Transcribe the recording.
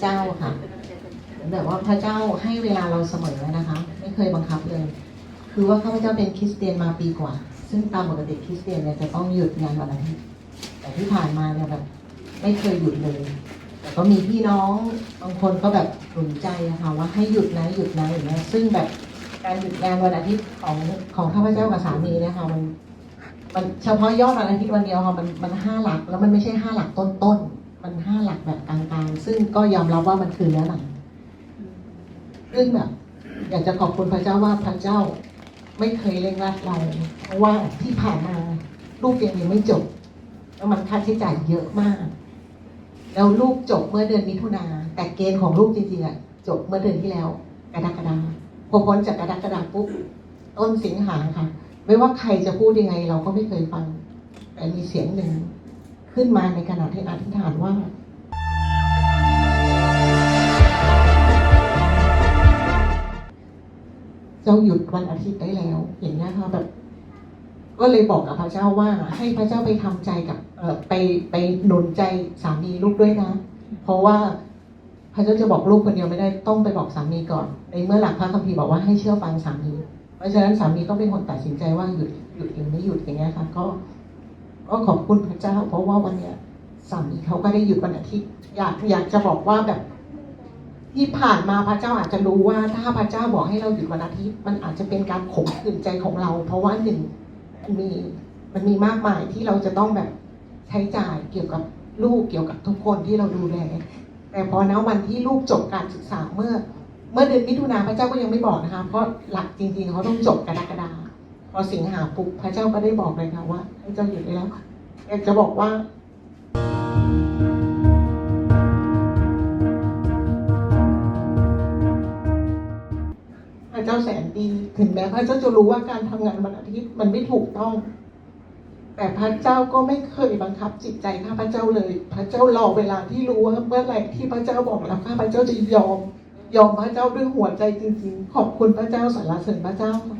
เจ้าค่ะเหมือนแบบว่าพระเจ้าให้เวลาเราเสมอนะคะ ไม่เคยบังคับเลย คือว่าข้าพเจ้าเป็นคริสเตียนมาปีกว่า ซึ่งตามปกติคริสเตียนเนี่ยจะต้องหยุดงานวันอาทิตย์แต่ที่ผ่านมาเนี่ยแบบไม่เคยหยุดเลย แต่ก็มีพี่น้องบางคนก็แบบหนุนใจอะคะว่าให้หยุดนะหยุดนะอย่างเงี้ยซึ่งแบบการหยุดงานวันอาทิตย์ของของข้าพเจ้ากับสามีนะคะมันมันเฉพาะยอดวันอาทิตย์วันเดียวค่ะมันมันห้าหลักแล้วมันไม่ใช่ห้าหลักต้นๆมันห้า แบบกลางๆ ซึ่งก็ยอมรับว่ามันคือเนื้อหนังซึ่งแบบอยากจะขอบคุณพระเจ้าว่าพระเจ้าไม่เคยเร่งรัดเราเพราะว่าที่ผ่านมาลูกยังเรียนไม่จบ แล้วมันค่าใช้จ่ายเยอะมาก แล้วลูกจบเมื่อเดือนมิถุนาแต่เกณฑ์ของลูกจริงๆอะจบเมื่อเดือนที่แล้วกรกฎาคมพอพ้นจากกรกฎาคมปุ๊บต้นสิงหาค่ะ ไม่ว่าใครจะพูดยังไง เราก็ไม่เคยฟัง แต่มีเสียงหนึ่งขึ้นมาในขณะที่อธิษฐานว่า จ้าหยุดวันอาทิตย์ได้แล้ว อย่างนี้ยค่ะแบบ ก็เลยบอกกับพระเจ้าว่าให้พระเจ้าไปทำใจกับเออไปไปหนุนใจสามีลูกด้วยนะ เพราะว่าพระเจ้าจะบอกลูกคนเดียวไม่ได้ต้องไปบอกสามีก่อน ในเมื่อหลักพระคัมภีร์บอกว่าให้เชื่อฟังสามี เพราะฉะนั้นสามีก็เป็นคนตัดสินใจว่าหยุดหยุดหรือไม่หยุดอย่างเงี้ยค่ะ ก็ ก็ขอบคุณพระเจ้า เพราะว่าวันเนี้ยสามีเขาก็ได้หยุดวันอาทิตย์อยากอยากจะบอกว่าแบบ ที่ผ่านมาพระเจ้าอาจจะรู้ว่าถ้าพระเจ้าบอกให้เราหยุดวันอาทิตย์มันอาจจะเป็นการข่มขืนใจของเรา เพราะว่าหนึ่งมันมีมันมีมากมายที่เราจะต้องแบบใช้จ่ายเกี่ยวกับลูกเกี่ยวกับทุกคนที่เราดูแล แต่พอนะวันที่ลูกจบการศึกษาเมื่อ เมื่อเดือนมิถุนาพระเจ้าก็ยังไม่บอกนะคะเพราะหลักจริงๆเขาต้องจบกรกฎาคมพอสิงหาปุ๊บพระเจ้าก็ได้บอกเลยค่ะว่าให้เจ้าหยุดได้แล้วอยากจะบอกว่า ระเจ้าแสนดีถึงแม้พระเจ้าจะรู้ว่าการทำงานวันอาทิตย์มันไม่ถูกต้อง แต่พระเจ้าก็ไม่เคยบังคับจิตใจข้าพระเจ้าเลย พระเจ้ารอเวลาที่รู้ว่าเมื่อไหร่ที่พระเจ้าบอกแล้วข้าพระเจ้าจะยอม ยอมพระเจ้าด้วยหัวใจจริงๆ ขอบคุณพระเจ้าสรรเสริญพระเจ้าค่ะ